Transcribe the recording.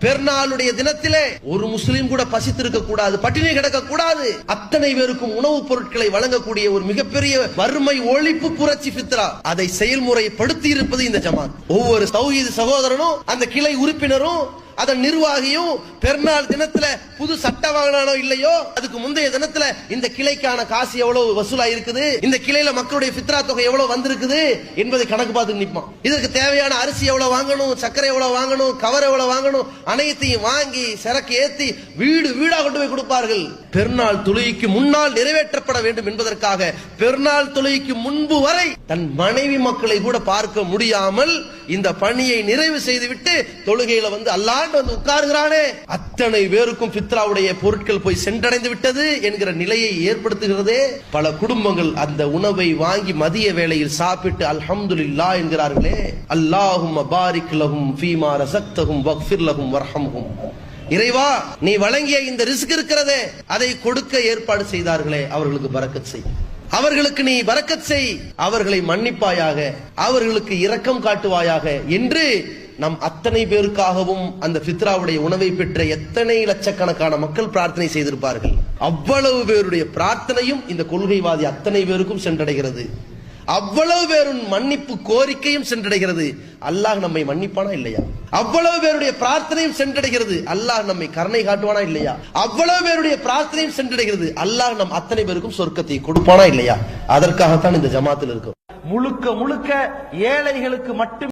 பெருநாளுடைய தினத்திலே ஒரு முஸ்லீம் கூட பசித்திருக்க கூடாது பட்டினி கிடக்க கூடாது அத்தனை பேருக்கும் உணவுப் பொருட்களை வழங்கக்கூடிய ஒரு மிகப்பெரிய வறுமை ஒழிப்பு புரட்சி பித்ரா அதை செயல்முறைப்படுத்தி இருப்பது இந்த ஜமாத். ஒவ்வொரு சௌஹீது சகோதரனும் அந்த கிளை உறுப்பினரும் அதன் நிர்வாகியும் பெருநாள் தினத்துல புது சட்ட வாங்கினானோ இல்லையோ அதுக்கு முந்தைய தினத்துல இந்த கிளைக்கான காசு எவ்வளவு வசூலா இருக்குது இந்த கிளையில மக்களுடைய பித்ரா தொகை எவ்வளவு வந்திருக்குது? என்பதை கணக்கு பார்த்து நிற்பான் இதற்கு தேவையான அரிசி எவ்வளவு வாங்கணும் சர்க்கரை எவ்வளவு வாங்கணும் கவர் எவ்வளவு வாங்கணும் அனைத்தையும் வாங்கி சரக்கு ஏத்தி வீடு வீடா கொண்டு போய் கொடுப்பார்கள். பெருநாள் தொழுகைக்கு முன்னால் நிறைவேற்றப்பட வேண்டும் என்பதற்காக பெருநாள் தொழுகைக்கு முன்பு வரை தன் மனைவி மக்களை கூட பார்க்க முடியாமல் இந்த பணியை நிறைவு செய்துவிட்டு தொழுகையில வந்து அல்லாஹ் ஆண்டு வந்து உட்காருகிறானே. அத்தனை பேருக்கும் பித்ராவுடைய பொருட்கள் போய் சென்றடைந்து விட்டது என்கிற நிலையை ஏற்படுத்துகிறதே. பல குடும்பங்கள் அந்த உணவை வாங்கி மதிய வேளையில் சாப்பிட்டு அல்ஹம்துலில்லா என்கிறார்களே. அல்லாஹும் பாரிக் லஹும் ஃபீமா ரசக்தஹும் வக்ஃபிர் லஹும் வர்ஹம்ஹும். இறைவா நீ வழங்கிய இந்த ரிஸ்க் இருக்கிறதே. அதை கொடுக்க ஏற்பாடு செய்தார்களே அவர்களுக்கு பறக்கச் செய். அவர்களுக்கு நீ பரக்கத் செய். அவர்களை மன்னிப்பாயாக அவர்களுக்கு இரக்கம் காட்டுவாயாக என்று நம் அத்தனை பேருக்காகவும் அந்த பித்ராவுடைய உணவை பெற்ற எத்தனை லட்சக்கணக்கான மக்கள் பிரார்த்தனை செய்திருப்பார்கள்? அவ்வளவு பேருடைய பிரார்த்தனையும் இந்த கொள்கைவாதி அத்தனை பேருக்கும் சென்றடைகிறது. அவ்வளவு பேரும் மன்னிப்பு கோரிக்கையும் சென்றடைகிறது. அல்லாஹ் நம்மை மன்னிப்பானா இல்லையா? அவ்வளவு பேருடைய பிரார்த்தனையும் சென்றடைகிறது. அல்லாஹ் நம்மை கருணை காட்டுவானா இல்லையா? அவ்வளவு பேருடைய பிரார்த்தனையும் சென்றடைகிறது. அல்லாஹ் நம் அத்தனை பேருக்கும் சொர்க்கத்தை கொடுப்பானா இல்லையா? அதற்காகத்தான் இந்த ஜமாத்தில் இருக்கும். முழுக்க முழுக்க ஏழைகளுக்கு மட்டும்